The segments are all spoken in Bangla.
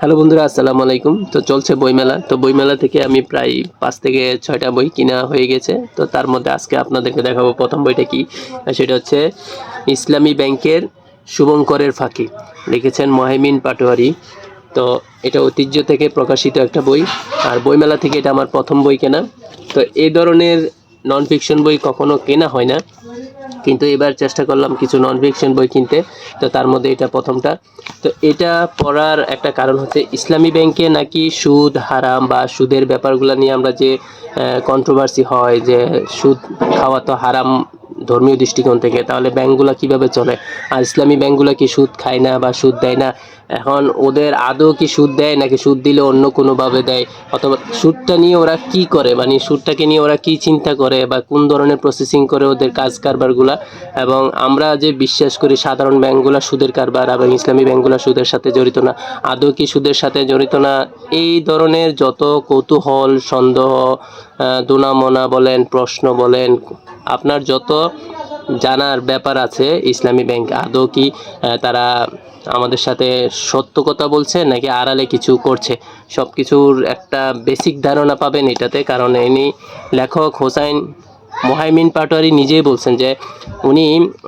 হ্যালো বন্ধুরা, আসসালামু আলাইকুম। তো চলছে বইমেলা। তো বইমেলা থেকে আমি প্রায় পাঁচ থেকে ছয়টা বই কিনা হয়ে গেছে। তো তার মধ্যে আজকে আপনাদেরকে দেখাবো প্রথম বইটা কি। সেটা হচ্ছে ইসলামী ব্যাংকের শুভঙ্করের ফাঁকি। লিখেছেন মহেমিন পাটোয়ারি। তো এটা ঐতিহ্য থেকে প্রকাশিত একটা বই। আর বইমেলা থেকে এটা আমার প্রথম বই কেনা। তো এই ধরনের নন ফিকশন বই কখনো কেনা হয় না। কিন্তু এবার চেষ্টা করলাম কিছু নন ফিকশন বই কিনতে। তো তার মধ্যে এটা প্রথমটা। তো এটা পড়ার একটা কারণ হচ্ছে ইসলামী ব্যাংকে নাকি সুদ হারাম বা সুদের ব্যাপারগুলো নিয়ে আমরা যে কন্ট্রোভার্সি হয় যে, সুদ খাওয়া তো হারাম ধর্মীয় দৃষ্টিকোণ থেকে, তাহলে ব্যাংকগুলো কীভাবে চলে? আর ইসলামী ব্যাংকগুলো কি সুদ খায় না বা সুদ দেয় না? এখন ওদের আদৌ কি সুদ দেয় নাকি সুদ দিলে অন্য কোনোভাবে দেয়? অথবা সুদটা নিয়ে ওরা কি করে? মানে সুদটাকে নিয়ে ওরা কি চিন্তা করে বা কোন ধরনের প্রসেসিং করে ওদের কাজ কারবারগুলা? এবং আমরা যে বিশ্বাস করি সাধারণ ব্যাংকগুলো সুদের কারবার এবং ইসলামী ব্যাংকগুলো সুদের সাথে জড়িত না, আদৌ কি সুদের সাথে জড়িত না? এই ধরনের যত কৌতূহল, সন্দেহ দুনামোনা বলেন, প্রশ্ন বলেন, আপনার যত জানার ব্যাপার আছে। ইসলামী ব্যাংক আদৌ কি তারা আমাদের সাথে সত্য কথা বলছে নাকি আড়ালে কিছু করছে? সব কিছুর একটা বেসিক ধারণা পাবেন এটাতে, কারণ ইনি লেখক হোসাইন মোহাইমিন পাটোয়ারি নিজেই বলছেন যে, উনি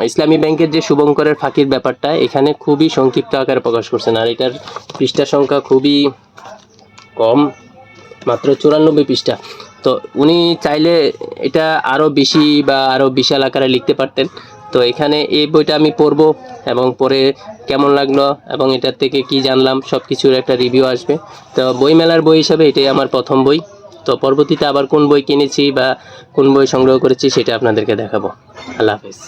ইসলামী ব্যাংকের যে শুভঙ্করের ফাঁকির ব্যাপারটা, এখানে খুবই সংক্ষিপ্ত আকারে প্রকাশ করছেন। আর এটার পৃষ্ঠা সংখ্যা খুবই কম, মাত্র চুরানব্বই পৃষ্ঠা। তো উনি চাইলে এটা আরও বেশি বা আরও বিশাল আকারে লিখতে পারতেন। তো এখানে এই বইটা আমি পড়ব এবং পরে কেমন লাগল এবং এটার থেকে কি জানলাম সব কিছুর একটা রিভিউ আসবে। তো বইমেলার বই হিসাবে এটাই আমার প্রথম বই। তো পরবর্তীতে আবার কোন বই কিনেছি বা কোন বই সংগ্রহ করেছি সেটা আপনাদেরকে দেখাবো। আল্লাহ হাফেজ।